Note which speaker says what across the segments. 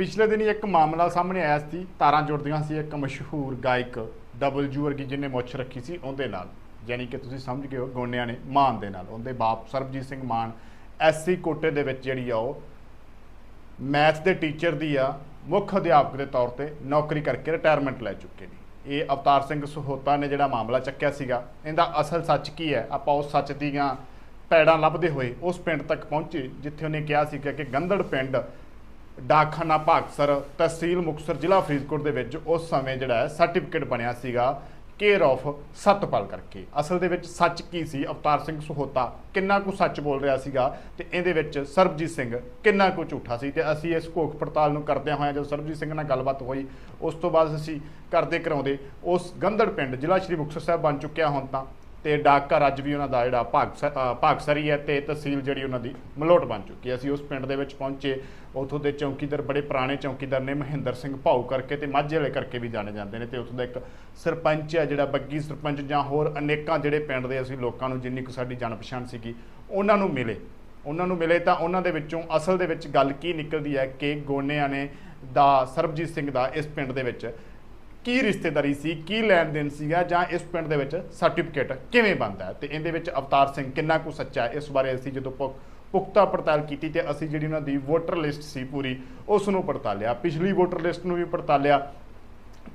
Speaker 1: ਪਿਛਲੇ ਦਿਨੀ ਇੱਕ ਮਾਮਲਾ ਸਾਹਮਣੇ ਆਇਆ ਸੀ, ਤਾਰਾਂ ਜੁੜਦੀਆਂ ਸੀ, ਇੱਕ ਮਸ਼ਹੂਰ ਗਾਇਕ ਡਬਲਯੂ ਵਰਗੀ ਜਿਹਨੇ ਮੁੱਛ ਰੱਖੀ ਸੀ ਉਹਦੇ ਨਾਲ, ਯਾਨੀ ਕਿ ਤੁਸੀਂ ਸਮਝ ਗਏ ਹੋ ਗੋਨਿਆਂ ਨੇ ਮਾਨ ਦੇ ਨਾਲ, ਉਹਦੇ ਬਾਪ ਸਰਬਜੀਤ ਸਿੰਘ ਮਾਨ ਐਸਸੀ ਕੋਟੇ ਦੇ ਵਿੱਚ ਜਿਹੜੀ ਆ ਉਹ ਮੈਥ ਦੇ ਟੀਚਰ ਦੀ ਆ, ਮੁੱਖ ਅਧਿਆਪਕ ਦੇ ਤੌਰ ਤੇ ਨੌਕਰੀ ਕਰਕੇ ਰਿਟਾਇਰਮੈਂਟ ਲੈ ਚੁੱਕੇ ਨੇ। ਇਹ ਅਵਤਾਰ ਸਿੰਘ ਸਹੋਤਾ ਨੇ ਜਿਹੜਾ ਮਾਮਲਾ ਚੱਕਿਆ ਸੀਗਾ, ਇਹਦਾ ਅਸਲ ਸੱਚ ਕੀ ਹੈ? ਆਪਾਂ ਉਸ ਸੱਚ ਦੀਆਂ ਪੈੜਾਂ ਲੱਭਦੇ ਹੋਏ ਉਸ ਪਿੰਡ ਤੱਕ ਪਹੁੰਚੇ, ਜਿੱਥੇ ਉਹਨੇ ਕਿਹਾ ਸੀਗਾ ਕਿ ਗੰਦੜ ਪਿੰਡ ਡਾਕਖਾਨਾ ਭਾਗਸਰ ਤਹਿਸੀਲ ਮੁਕਤਸਰ ਜ਼ਿਲ੍ਹਾ ਫਰੀਦਕੋਟ ਦੇ ਵਿੱਚ ਉਸ ਸਮੇਂ ਜਿਹੜਾ ਹੈ ਸਰਟੀਫਿਕੇਟ ਬਣਿਆ ਸੀਗਾ ਕੇਅਰ ਆਫ ਸਤਪਾਲ ਕਰਕੇ। ਅਸਲ ਦੇ ਵਿੱਚ ਸੱਚ ਕੀ ਸੀ? ਅਵਤਾਰ ਸਿੰਘ ਸਹੋਤਾ ਕਿੰਨਾ ਕੁ ਸੱਚ ਬੋਲ ਰਿਹਾ ਸੀਗਾ ਤੇ ਇਹਦੇ ਵਿੱਚ ਸਰਬਜੀਤ ਸਿੰਘ ਕਿੰਨਾ ਕੁ ਝੂਠਾ ਸੀ ਤੇ ਅਸੀਂ ਇਸ ਘੋਖ ਪੜਤਾਲ ਨੂੰ ਕਰਦਿਆਂ ਹੋਇਆਂ ਜਦੋਂ ਸਰਬਜੀਤ ਸਿੰਘ ਨਾਲ ਗੱਲਬਾਤ ਹੋਈ, ਉਸ ਤੋਂ ਬਾਅਦ ਅਸੀਂ ਕਰਦੇ ਕਰਾਉਂਦੇ, ਉਸ ਗੰਧੜ ਪਿੰਡ ਜ਼ਿਲ੍ਹਾ ਸ਼੍ਰੀ ਮੁਕਤਸਰ ਸਾਹਿਬ ਬਣ ਚੁੱਕਿਆ ਹੁਣ ਤਾਂ। ਤੇ ਡਾਕਘਰ ਅੱਜ ਵੀ ਉਹਨਾਂ ਦਾ ਜਿਹੜਾ ਭਾਗ ਭਾਗਸਰੀ ਹੈ ਤੇ ਤਹਿਸੀਲ ਜਿਹੜੀ ਉਹਨਾਂ ਦੀ ਮਲੋਟ ਬਣ ਚੁੱਕੀ ਹੈ। ਅਸੀਂ ਉਸ ਪਿੰਡ ਦੇ ਵਿੱਚ ਪਹੁੰਚੇ, ਉਥੋਂ ਦੇ ਚੌਕੀਦਾਰ, ਬੜੇ ਪੁਰਾਣੇ ਚੌਕੀਦਾਰ ਨੇ ਮਹਿੰਦਰ ਸਿੰਘ ਭਾਊ ਕਰਕੇ ਤੇ ਮਾਝੇ ਵਾਲੇ ਕਰਕੇ ਵੀ ਜਾਣੇ ਜਾਂਦੇ ਨੇ ਤੇ ਉਥੋਂ ਦਾ ਇੱਕ ਸਰਪੰਚ ਹੈ ਜਿਹੜਾ ਬੱਗੀ ਸਰਪੰਚ ਜਾਂ ਹੋਰ ਅਨੇਕਾਂ ਜਿਹੜੇ ਪਿੰਡ ਦੇ ਅਸੀਂ ਲੋਕਾਂ ਨੂੰ ਜਿੰਨੀ ਕੁ ਸਾਡੀ ਜਾਣ ਪਛਾਣ ਸੀਗੀ, ਉਹਨਾਂ ਨੂੰ ਮਿਲੇ। ਉਹਨਾਂ ਨੂੰ ਮਿਲੇ ਤਾਂ ਉਹਨਾਂ ਦੇ ਵਿੱਚੋਂ ਅਸਲ ਦੇ ਵਿੱਚ ਗੱਲ ਕੀ ਨਿਕਲਦੀ ਹੈ ਕਿ ਗੋਨਿਆਂ ਨੇ ਦਾ, ਸਰਬਜੀਤ ਸਿੰਘ ਦਾ ਇਸ ਪਿੰਡ ਦੇ ਵਿੱਚ ਕੀ ਰਿਸ਼ਤੇਦਾਰੀ ਸੀ, ਕੀ ਲੈਣ ਦੇਣ ਸੀਗਾ, ਜਾਂ ਇਸ ਪਿੰਡ ਦੇ ਵਿੱਚ ਸਰਟੀਫਿਕੇਟ ਕਿਵੇਂ ਬਣਦਾ ਹੈ? ਤੇ ਇਹਦੇ ਵਿੱਚ ਅਵਤਾਰ ਸਿੰਘ ਕਿੰਨਾ ਕੁ ਸੱਚਾ ਹੈ? ਇਸ ਬਾਰੇ ਅਸੀਂ ਜਦੋਂ ਪੁ- ਪੁਖਤਾ ਪੜਤਾਲ ਕੀਤੀ ਤੇ ਅਸੀਂ ਜਿਹੜੀ ਉਹਨਾਂ ਦੀ ਵੋਟਰ ਲਿਸਟ ਸੀ ਪੂਰੀ, ਉਸ ਨੂੰ ਪੜਤਾਲਿਆ। ਪਿਛਲੀ ਵੋਟਰ ਲਿਸਟ ਨੂੰ ਵੀ ਪੜਤਾਲਿਆ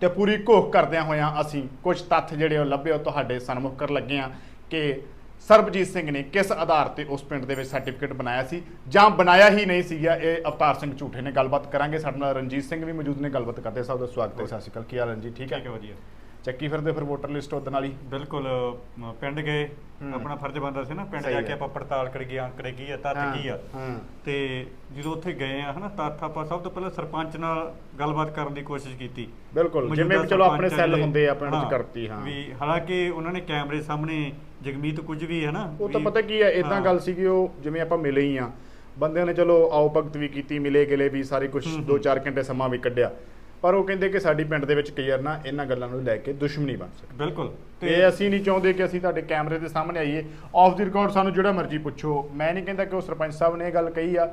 Speaker 1: ਤੇ ਪੂਰੀ ਘੋਖ ਕਰਦਿਆਂ ਹੋਇਆਂ ਅਸੀਂ ਕੁਝ ਤੱਥ ਜਿਹੜੇ ਉਹ ਲੱਭੇ, ਉਹ ਤੁਹਾਡੇ ਸਨਮੁਖ ਕਰ ਲੱਗੇ ਆ ਕਿ ਸਰਬਜੀਤ ਸਿੰਘ ਨੇ ਕਿਸ ਆਧਾਰ ਤੇ ਉਸ ਪਿੰਡ ਦੇ ਵਿੱਚ ਸਰਟੀਫਿਕੇਟ ਬਣਾਇਆ ਸੀ? ਜਾਂ ਬਣਾਇਆ ਹੀ ਨਹੀਂ ਸੀਗਾ ਇਹ ਅਵਤਾਰ ਸਿੰਘ ਝੂਠੇ ਨੇ ਗੱਲਬਾਤ ਕਰਾਂਗੇ। ਸਾਡੇ ਨਾਲ ਰਣਜੀਤ ਸਿੰਘ ਵੀ ਮੌਜੂਦ ਨੇ, ਗੱਲਬਾਤ ਕਰਦੇ ਸਾਹਿਬ ਦਾ ਸਵਾਗਤ ਹੈ। ਸਤਿ ਸ਼੍ਰੀ ਅਕਾਲ। ਕੀ ਹਾਲ ਰਣਜੀਤ? ਠੀਕ ਹੈ?
Speaker 2: ਠੀਕ ਹੈ, ਵਧੀਆ।
Speaker 1: ਚੱਕੀ ਫਿਰਦੇ ਫਿਰ ਵੋਟਰ ਲਿਸਟ ਉਹਦੇ ਨਾਲ ਹੀ
Speaker 2: ਬਿਲਕੁਲ ਪਿੰਡ ਗਏ। ਆਪਣਾ ਫਰਜ਼ ਬਣਦਾ ਸੀ ਨਾ ਪਿੰਡ ਜਾ। ਕੇ ਆਪਾਂ ਪੜਤਾਲ ਕਰੀਏ ਅੰਕੜੇ ਕੀ ਆ ਤੱਥ ਕੀ ਆ। ਤੇ ਜਦੋਂ ਉੱਥੇ ਗਏ ਆ ਹਨਾ ਤੱਥ ਆਪਾਂ ਸਭ ਤੋਂ ਪਹਿਲਾਂ ਸਰਪੰਚ ਨਾਲ ਗੱਲਬਾਤ ਕਰਨ ਦੀ ਕੋਸ਼ਿਸ਼ ਕੀਤੀ
Speaker 1: ਬਿਲਕੁਲ ਜਿਵੇਂ ਚਲੋ ਆਪਣੇ ਸੈੱਲ ਹੁੰਦੇ ਆ ਪਿੰਡ ਚ ਕਰਤੀ ਹਾਂ
Speaker 2: ਵੀ ਹਾਲਾਂਕਿ ਉਹਨਾਂ ਨੇ ਕੈਮਰੇ ਸਾਹਮਣੇ ਜਗਮੀਤ ਕੁਝ ਵੀ ਹੈ ਨਾ
Speaker 1: ਉਹ ਤਾਂ ਪਤਾ ਕੀ ਹੈ ਇਦਾਂ। ਗੱਲ ਸੀਗੀ ਉਹ ਜਿਵੇਂ ਆਪਾਂ ਮਿਲੇ ਹੀ ਆ ਬੰਦਿਆਂ ਨੇ ਚਲੋ ਆਓ ਭਗਤ ਵੀ ਕੀਤੀ ਮਿਲੇ ਗਿਲੇ ਵੀ ਸਾਰੇ ਕੁਝ
Speaker 2: ਹੂੰ, ਹੂੰ।
Speaker 1: 2-4 ਘੰਟੇ ਸਮਾਂ ਵੀ ਕੱਢਿਆ ਪਰ ਉਹ ਕਹਿੰਦੇ ਕਿ ਸਾਡੀ ਪਿੰਡ ਦੇ ਵਿੱਚ ਕਲੀਅਰ ਨਾ ਇਹਨਾਂ ਗੱਲਾਂ ਨੂੰ ਲੈ ਕੇ ਦੁਸ਼ਮਣੀ ਬਣ ਸਕਦੀ
Speaker 2: ਬਿਲਕੁਲ।
Speaker 1: ਤੇ ਅਸੀਂ ਨਹੀਂ ਚਾਹੁੰਦੇ ਕਿ ਅਸੀਂ ਤੁਹਾਡੇ ਕੈਮਰੇ ਦੇ ਸਾਹਮਣੇ ਆਈਏ। ਆਫ ਦੀ ਰਿਕਾਰਡ ਸਾਨੂੰ ਜਿਹੜਾ ਮਰਜ਼ੀ ਪੁੱਛੋ। ਮੈਂ ਨਹੀਂ ਕਹਿੰਦਾ ਕਿ ਉਹ ਸਰਪੰਚ ਸਾਹਿਬ ਨੇ ਇਹ ਗੱਲ ਕਹੀ ਆ।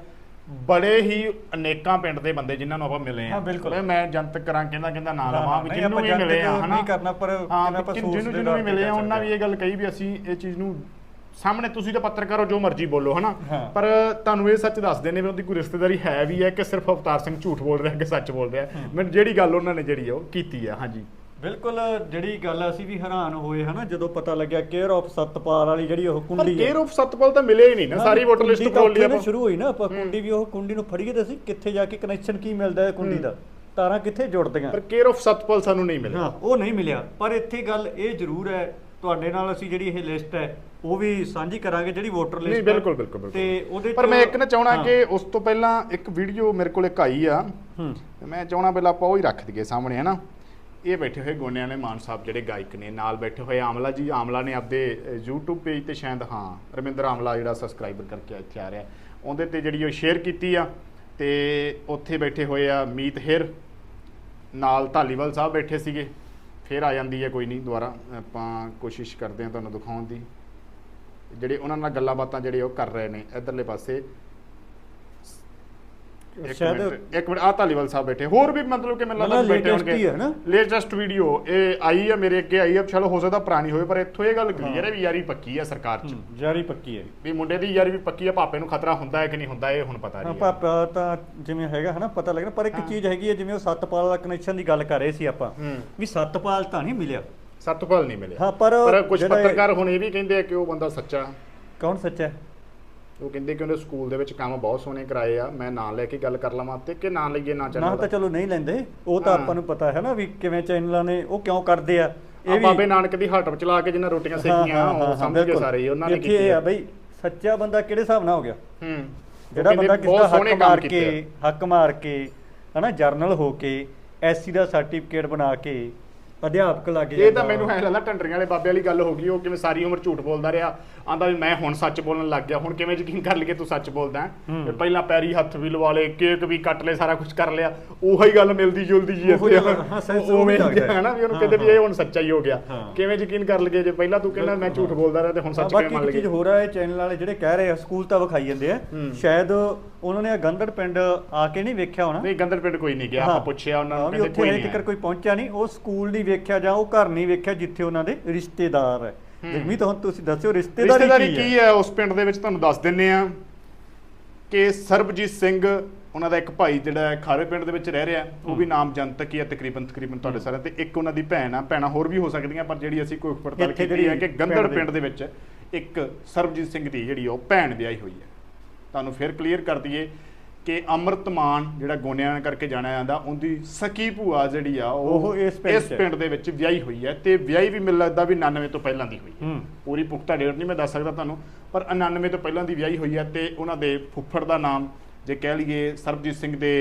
Speaker 1: ਬੜੇ ਹੀ ਅਨੇਕਾਂ ਪਿੰਡ ਦੇ ਬੰਦੇ ਜਿਨ੍ਹਾਂ ਨੂੰ ਆਪਾਂ ਮਿਲੇ ਆ
Speaker 2: ਬਿਲਕੁਲ।
Speaker 1: ਮੈਂ ਜਨਤਕ ਕਰਾਂ ਕਹਿੰਦਾ ਕਹਿੰਦਾ ਨਾ ਲਵਾਂ ਵੀ ਜਿਹਨੂੰ ਵੀ ਮਿਲੇ ਆ ਹਨਾ?
Speaker 2: ਨਹੀਂ ਕਰਨਾ, ਪਰ
Speaker 1: ਜਿਹਨੂੰ ਜਿਹਨੂੰ ਵੀ ਮਿਲੇ ਆ ਉਹਨਾਂ ਵੀ ਇਹ ਗੱਲ ਕਹੀ ਵੀ ਅਸੀਂ ਇਹ ਚੀਜ਼ ਨੂੰ ਸਾਹਮਣੇ ਤੁਸੀਂ ਤਾਂ ਪੱਤਰਕਾਰ ਹੋ ਜੋ ਮਰਜ਼ੀ ਬੋਲੋ ਹਨਾ। ਪਰ ਤੁਹਾਨੂੰ ਇਹ ਸੱਚ ਦੱਸਦੇ ਨੇ ਵੀ ਉਹਦੀ ਕੋਈ ਰਿਸ਼ਤੇਦਾਰੀ ਹੈ ਵੀ ਹੈ ਕਿ ਸਿਰਫ ਅਵਤਾਰ ਸਿੰਘ ਝੂਠ ਬੋਲ ਰਿਹਾ ਕਿ ਸੱਚ ਬੋਲ ਰਿਹਾ? ਮੈਨੂੰ ਜਿਹੜੀ ਗੱਲ ਉਹਨਾਂ ਨੇ ਜਿਹੜੀ ਉਹ ਕੀਤੀ ਆ ਹਾਂਜੀ।
Speaker 2: ਬਿਲਕੁਲ ਜਿਹੜੀ ਗੱਲ ਅਸੀਂ ਵੀ ਹੈਰਾਨ ਹੋਏ ਹਨਾ? ਜਦੋਂ ਪਤਾ ਲੱਗਿਆ ਕੇਅਰ ਆਫ ਸਤਪਾਲ ਵਾਲੀ ਜਿਹੜੀ ਉਹ ਕੁੰਡੀ ਹੈ
Speaker 1: ਕੇਅਰ ਆਫ ਸਤਪਾਲ ਤਾਂ ਮਿਲੇ ਹੀ ਨਹੀਂ ਨਾ ਸਾਰੀ ਵੋਟਰ ਲਿਸਟ ਖੋਲ ਲਈ ਆਪਾਂ।
Speaker 2: ਸ਼ੁਰੂ ਹੋਈ ਨਾ ਆਪਾਂ ਕੁੰਡੀ ਵੀ ਉਹ ਕੁੰਡੀ ਨੂੰ ਫੜੀਏ ਤੇ ਅਸੀਂ ਕਿੱਥੇ ਜਾ ਕੇ ਕਨੈਕਸ਼ਨ ਕੀ ਮਿਲਦਾ ਹੈ ਕੁੰਡੀ ਦਾ? ਤਾਰਾਂ ਕਿੱਥੇ ਜੁੜਦੀਆਂ?
Speaker 1: ਪਰ ਕੇਅਰ ਆਫ ਸਤਪਾਲ ਸਾਨੂੰ ਨਹੀਂ ਮਿਲਿਆ।
Speaker 2: ਉਹ ਨਹੀਂ ਮਿਲਿਆ। ਪਰ ਇੱਥੇ ਗੱਲ ਇਹ ਜ਼ਰੂਰ ਹੈ ਤੁਹਾਡੇ ਨਾਲ ਅਸੀਂ ਜਿਹੜੀ ਇਹ ਲਿਸਟ ਹੈ ਉਹ ਵੀ ਸਾਂਝੀ ਕਰਾਂਗੇ ਜਿਹੜੀ ਵੋਟਰ ਲਿਸਟ
Speaker 1: ਨਹੀਂ ਬਿਲਕੁਲ ਬਿਲਕੁਲ
Speaker 2: ਤੇ ਉਹਦੇ
Speaker 1: ਪਰ ਮੈਂ ਇੱਕ ਨਾ ਚਾਹਣਾ। ਕਿ ਉਸ ਤੋਂ ਪਹਿਲਾਂ ਇੱਕ ਵੀਡੀਓ ਮੇਰੇ ਕੋਲ ਇੱਕ ਆਈ ਆ।
Speaker 2: ਹੂੰ।
Speaker 1: ਤੇ ਮੈਂ ਚਾਹਣਾ ਪਹਿਲਾਂ ਆਪਾਂ ਉਹ ਹੀ ਰੱਖ ਦਈਏ ਸਾਹਮਣੇ ਹੈ ਨਾ ਇਹ ਬੈਠੇ ਹੋਏ ਗੋਨਿਆਂ ਨੇ ਮਾਨ ਸਾਹਿਬ ਜਿਹੜੇ ਗਾਇਕ ਨੇ ਨਾਲ ਬੈਠੇ ਹੋਏ ਆਮਲਾ ਜੀ ਆਮਲਾ ਨੇ ਆਪਦੇ YouTube ਪੇਜ ਤੇ ਸ਼ਾਇਦ ਹਾਂ ਰਮਿੰਦਰ ਆਮਲਾ ਜਿਹੜਾ ਸਬਸਕ੍ਰਾਈਬਰ ਕਰਕੇ ਇੱਥੇ ਆ ਰਿਹਾ। ਉਹਦੇ ਤੇ ਜਿਹੜੀ ਉਹ ਸ਼ੇਅਰ ਕੀਤੀ ਆ ਤੇ ਉੱਥੇ ਬੈਠੇ ਹੋਏ ਆ ਮੀਤ ਹੇਰ ਨਾਲ ਧਾਲੀਵਾਲ ਸਾਹਿਬ ਬੈਠੇ ਸੀਗੇ। ਫਿਰ ਆ ਜਾਂਦੀ ਹੈ ਕੋਈ ਨਹੀਂ ਦੁਬਾਰਾ। ਆਪਾਂ ਕੋਸ਼ਿਸ਼ ਕਰਦੇ ਹਾਂ ਤੁਹਾਨੂੰ ਦਿਖਾਉਣ ਦੀ। ਜਿਹੜੇ ਉਹਨਾਂ ਨਾਲ ਗੱਲਾਂ ਬਾਤਾਂ ਜਿਹੜੇ ਉਹ ਕਰ ਰਹੇ ਨੇ, ਇਧਰਲੇ ਪਾਸੇ
Speaker 2: ਸ਼ਾਇਦ
Speaker 1: ਇੱਕ ਮਿੰਟ ਆ ਧਾਲੀਵਾਲ ਸਾਹਿਬ ਬੈਠੇ। ਹੋਰ ਵੀ ਮਤਲਬ ਕਿ ਮੈਨੂੰ ਲੱਗਦਾ ਬੈਠੇ
Speaker 2: ਹੀ ਹੈ?
Speaker 1: ਹੋਣਗੇ ਲੇਟੈਸਟ ਵੀਡੀਓ ਇਹ ਆਈ ਆ ਮੇਰੇ ਅੱਗੇ ਆਈ ਆ ਚਲੋ ਹੋ ਸਕਦਾ ਪੁਰਾਣੀ ਹੋਵੇ ਪਰ ਇੱਥੋਂ ਇਹ ਗੱਲ ਕਲੀਅਰ ਹੈ ਵੀ ਯਾਰੀ ਪੱਕੀ ਆ ਸਰਕਾਰ 'ਚ।
Speaker 2: ਜਾਰੀ ਪੱਕੀ ਹੈ।
Speaker 1: ਵੀ ਮੁੰਡੇ ਦੀ ਯਾਰੀ ਵੀ ਪੱਕੀ ਆ ਭਾਪੇ ਨੂੰ ਖਤਰਾ ਹੁੰਦਾ ਹੈ ਕਿ ਨਹੀਂ ਹੁੰਦਾ ਇਹ ਹੁਣ ਪਤਾ
Speaker 2: ਹਾਂ
Speaker 1: ਨਹੀਂ ਹੈ।
Speaker 2: ਪਾਪਾ ਤਾਂ ਜਿਵੇਂ ਹੈਗਾ ਹਨਾ ਪਤਾ ਲੱਗਣਾ ਪਰ ਇੱਕ
Speaker 1: ਹਾਂ।
Speaker 2: ਚੀਜ਼ ਹੈਗੀ ਹੈ ਜਿਵੇਂ ਉਹ ਸਤਪਾਲ ਦਾ ਕਨੈਕਸ਼ਨ ਦੀ ਗੱਲ ਕਰ ਰਹੇ ਸੀ ਆਪਾਂ
Speaker 1: ਹੂੰ।
Speaker 2: ਵੀ ਸਤਪਾਲ ਤਾਂ ਨਹੀਂ ਮਿਲਿਆ।
Speaker 1: ਸਤਪਾਲ ਨਹੀਂ ਮਿਲਿਆ।
Speaker 2: ਹਾਂ ਪਰ
Speaker 1: ਪਰ ਕੁਝ ਪੱਤਰਕਾਰ ਹੁਣ ਇਹ ਵੀ ਕਹਿੰਦੇ ਆ ਕਿ ਉਹ ਬੰਦਾ ਸੱਚਾ।
Speaker 2: ਕੌਣ ਸੱਚਾ? ਹੈ
Speaker 1: ਉਹ ਕਹਿੰਦੇ ਕਿ ਉਹਨੇ ਸਕੂਲ ਦੇ ਵਿੱਚ ਕੰਮ ਬਹੁਤ ਸੋਹਣੇ ਕਰਾਏ ਆ ਮੈਂ ਨਾਂ ਲੈ ਕੇ ਗੱਲ ਕਰ ਲਵਾਂ ਤੇ ਕਿ ਨਾਂ ਲਈਏ ਨਾ
Speaker 2: ਨਾ
Speaker 1: ਚੱਲੋ
Speaker 2: ਤਾਂ ਚਲੋ ਨਹੀਂ ਲੈਂਦੇ ਉਹ ਤਾਂ। ਆਪਾਂ ਨੂੰ ਪਤਾ ਹੈ ਨਾ ਵੀ ਕਿਵੇਂ ਚੈਨਲਾਂ ਨੇ ਉਹ ਕਿਉਂ ਕਰਦੇ ਆ
Speaker 1: ਇਹ ਬਾਬੇ ਨਾਨਕ ਦੀ ਹੱਟ ਚਲਾ ਕੇ ਜਿਹਨਾਂ ਰੋਟੀਆਂ ਸੇਕੀਆਂ ਉਹ ਸਮਝ ਗਏ। ਸਾਰੇ ਉਹਨਾਂ ਨੇ ਕੀਤੀ ਆ
Speaker 2: ਬਈ ਸੱਚਾ ਬੰਦਾ ਕਿਹੜੇ ਹਿਸਾਬ ਨਾਲ ਹੋ ਗਿਆ?
Speaker 1: ਹੂੰ।
Speaker 2: ਜਿਹੜਾ ਬੰਦਾ ਕਿਸੇ ਦਾ ਹੱਕ ਮਾਰ ਕੇ ਹੱਕ ਮਾਰ ਕੇ ਹਨਾ ਜਰਨਲ ਹੋ ਕੇ ਐਸਸੀ ਦਾ ਸਰਟੀਫਿਕੇਟ ਬਣਾ ਕੇ ਅਧਿਆਪਕ ਲੱਗ
Speaker 1: ਇਹ ਤਾਂ ਮੈਨੂੰ ਐ ਲੱਗਦਾ ਟੰਡਰੀਆਂ ਵਾਲੇ ਬਾਬੇ ਵਾਲੀ ਗੱਲ ਹੋ ਗਈ ਉਹ ਕਿਵੇਂ ਸਾਰੀ ਉਮਰ ਝੂਠ ਬੋਲਦਾ ਰਿਹਾ। ਆਂਦਾ ਵੀ ਮੈਂ ਹੁਣ ਸੱਚ ਬੋਲਣ ਲੱਗ ਗਿਆ ਹੁਣ ਕਿਵੇਂ ਯਕੀਨ ਕਰ ਲਈਏ ਤੂੰ ਸੱਚ ਬੋਲਦਾ। ਵੀ ਪਹਿਲਾਂ ਪੈਰੀ ਹੱਥ ਵੀ ਲਵਾ ਲਏ ਕੇਕ ਵੀ ਕੱਟ ਲਏ ਸਾਰਾ ਕੁਝ ਕਰ ਲਿਆ। ਉਹੀ ਗੱਲ ਮਿਲਦੀ ਜੁਲਦੀ ਜੀ
Speaker 2: ਸਹੀ
Speaker 1: ਉਵੇਂ
Speaker 2: ਲੱਗਦਾ ਹੈ।
Speaker 1: ਨਾ ਵੀ ਉਹਨੂੰ ਕਹਿੰਦੇ ਵੀ ਇਹ ਹੁਣ ਸੱਚਾ ਹੀ ਹੋ ਗਿਆ। ਕਿਵੇਂ ਯਕੀਨ ਕਰ ਲਈਏ ਜੇ ਪਹਿਲਾਂ ਤੂੰ ਕਹਿੰਦਾ ਮੈਂ ਝੂਠ ਬੋਲਦਾ ਰਿਹਾ ਤੇ ਹੁਣ ਸੱਚ
Speaker 2: ਬਾਕੀ
Speaker 1: ਕਿਵੇਂ ਮੰਨ
Speaker 2: ਇੱਕ ਚੀਜ਼
Speaker 1: ਲਈਏ
Speaker 2: ਹੋ ਰਿਹਾ ਹੈ ਚੈਨਲ ਵਾਲੇ ਜਿਹੜੇ ਕਹਿ ਰਹੇ ਆ ਸਕੂਲ ਤਾਂ ਵਿਖਾਈ ਜਾਂਦੇ ਆ। ਸ਼ਾਇਦ ਉਹਨਾਂ ਨੇ ਆ ਗੰਦੜ ਪਿੰਡ ਆ ਕੇ ਨਹੀਂ ਵੇਖਿਆ ਹੋਣਾ?
Speaker 1: ਨਹੀਂ ਗੰਦਰ ਪਿੰਡ ਕੋਈ ਨਹੀਂ ਗਿਆ ਆਪਾਂ। ਪੁੱਛਿਆ ਉਹਨਾਂ ਨੂੰ
Speaker 2: ਵੀ
Speaker 1: ਕਹਿੰਦੇ
Speaker 2: ਉੱਥੇ
Speaker 1: ਕੋਈ
Speaker 2: ਹਜੇ
Speaker 1: ਨਹੀਂ
Speaker 2: ਤੱਕ
Speaker 1: ਆਇਆ।
Speaker 2: ਕੋਈ ਪਹੁੰਚਿਆ ਨਹੀਂ। ਉਹ ਸਕੂਲ ਨਹੀਂ ਵੇਖਿਆ ਜਾਂ ਉਹ ਘਰ ਨਹੀਂ ਵੇਖਿਆ ਜਿੱਥੇ ਉਹਨਾਂ ਦੇ ਰਿਸ਼ਤੇਦਾਰ ਹੈ। ਜਗਮੀਤ ਹੁਣ ਤੁਸੀਂ ਦੱਸਿਓ ਰਿਸ਼ਤੇਦਾਰੀ
Speaker 1: ਰਿਸ਼ਤੇਦਾਰੀ
Speaker 2: ਕੀ
Speaker 1: ਕੀ
Speaker 2: ਹੈ?
Speaker 1: ਉਸ ਪਿੰਡ ਦੇ ਵਿੱਚ ਤੁਹਾਨੂੰ ਦੱਸ ਦਿੰਨੇ ਆ ਕਿ ਸਰਬਜੀਤ ਸਿੰਘ ਉਹਨਾਂ ਦਾ ਇੱਕ ਭਾਈ ਜਿਹੜਾ ਹੈ ਖਾਰੇ ਪਿੰਡ ਦੇ ਵਿੱਚ ਰਹਿ ਰਿਹਾ ਉਹ ਵੀ ਨਾਮ ਜਨਤਕ ਹੀ ਹੈ ਤਕਰੀਬਨ ਤਕਰੀਬਨ ਤੁਹਾਡੇ ਸਾਰਿਆਂ ਤੇ। ਇੱਕ ਉਹਨਾਂ ਦੀ ਭੈਣ ਆ ਭੈਣਾਂ ਹੋਰ ਵੀ ਹੋ ਸਕਦੀਆਂ ਪਰ ਜਿਹੜੀ ਅਸੀਂ ਕੋਈ ਪੜਤਾਲ
Speaker 2: ਇੱਥੇ
Speaker 1: ਕੀਤੀ ਹੈ ਕਿ ਗੰਦੜ
Speaker 2: ਪਿੰਡ ਦੇ
Speaker 1: ਵਿੱਚ ਇੱਕ ਸਰਬਜੀਤ ਸਿੰਘ ਦੀ ਜਿਹੜੀ ਉਹ ਭੈਣ ਵਿਆਹੀ ਹੋਈ ਹੈ। ਤੁਹਾਨੂੰ ਫਿਰ ਕਲੀਅਰ ਕਰ ਦਈਏ ਕਿ ਅਮਰਤਮਾਨ ਜਿਹੜਾ ਗੋਨਿਆਂ ਕਰਕੇ ਜਾਣਿਆ ਜਾਂਦਾ ਉਹਦੀ ਸਕੀ ਭੂਆ ਜਿਹੜੀ ਆ
Speaker 2: ਉਹ ਇਸ ਪਿੰਡ
Speaker 1: ਦੇ ਵਿੱਚ ਵਿਆਹੀ ਹੋਈ ਹੈ ਤੇ ਵਿਆਹੀ ਵੀ ਮੈਨੂੰ ਲੱਗਦਾ ਵੀ 99 ਤੋਂ ਪਹਿਲਾਂ ਦੀ ਹੋਈ ਹੂੰ। ਪੂਰੀ ਪੁਖਤਾ ਡੇਟ ਨਹੀਂ ਮੈਂ ਦੱਸ ਸਕਦਾ ਤੁਹਾਨੂੰ ਪਰ 99 ਤੋਂ ਪਹਿਲਾਂ ਦੀ ਵਿਆਹੀ ਹੋਈ ਹੈ ਤੇ ਉਹਨਾਂ ਦੇ ਫੁੱਫੜ ਦਾ ਨਾਮ ਜੇ ਕਹਿ ਲਈਏ ਸਰਬਜੀਤ ਸਿੰਘ ਦੇ